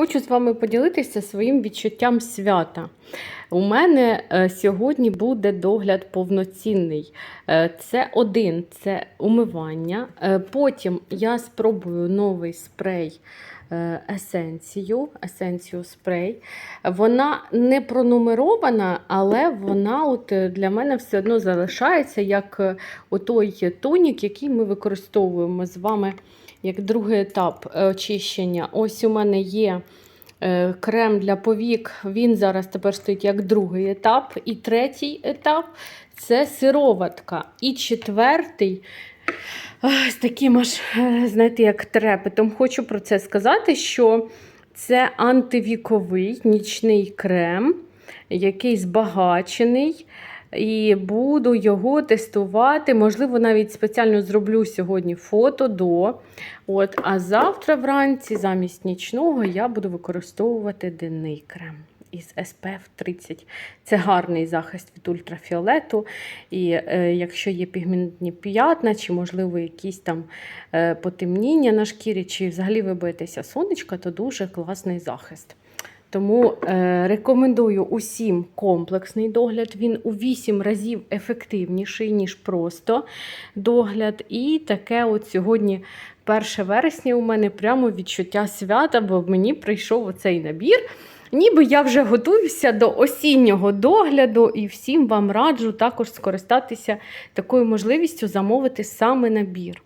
Хочу з вами поділитися своїм відчуттям свята. У мене е, сьогодні буде догляд повноцінний. Е, Це один це умивання. Е, Потім я спробую новий спрей есенцію, есенцію спрей. Вона не пронумерована, але вона от е, для мене все одно залишається як той тонік, який ми використовуємо з вами як другий етап е, очищення. Ось у мене є е, крем для повік. Він зараз тепер стоїть як другий етап. І третій етап це сироватка. І четвертий. З таким аж, е, знаєте, як трепетом хочу про це сказати, що це антивіковий нічний крем, який збагачений. І буду його тестувати. Можливо, навіть спеціально зроблю сьогодні фото до. От, а завтра вранці, замість нічного, я буду використовувати денний крем із SPF 30. Це гарний захист від ультрафіолету. І е, якщо є пігментні п'ятна, чи, можливо, якісь там е, потемніння на шкірі, чи взагалі ви боїтеся сонечка, то дуже класний захист. Тому е, рекомендую усім комплексний догляд. Він у 8 разів ефективніший, ніж просто догляд. І таке от сьогодні, 1 вересня, у мене прямо відчуття свята, бо мені прийшов оцей набір. Ніби я вже готуюся до осіннього догляду, і всім вам раджу також скористатися такою можливістю замовити саме набір.